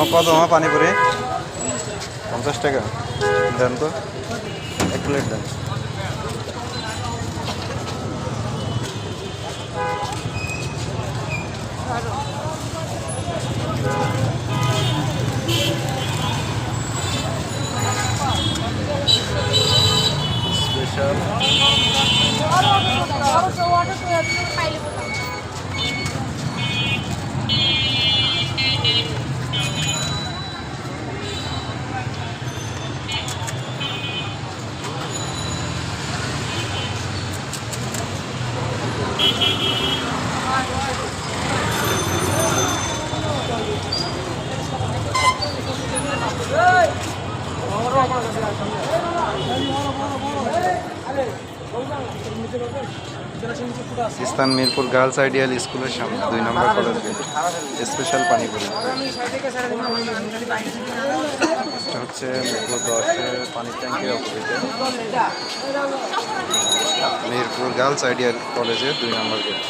ও কত মা পানিপুরি। পঞ্চাশ টাকা। দেন তো। এক প্লেট দেন। স্পেশাল ইস্তান মিরপুর গার্লস আইডিয়াল স্কুলের সামনে, দুই নম্বর কলেজ। Gate special panipuri. এটা হচ্ছে মিরপুর দশের পানির ট্যাঙ্কের অপোজিটে। মিরপুর গার্লস আইডিয়াল কলেজের দুই নম্বর গেট।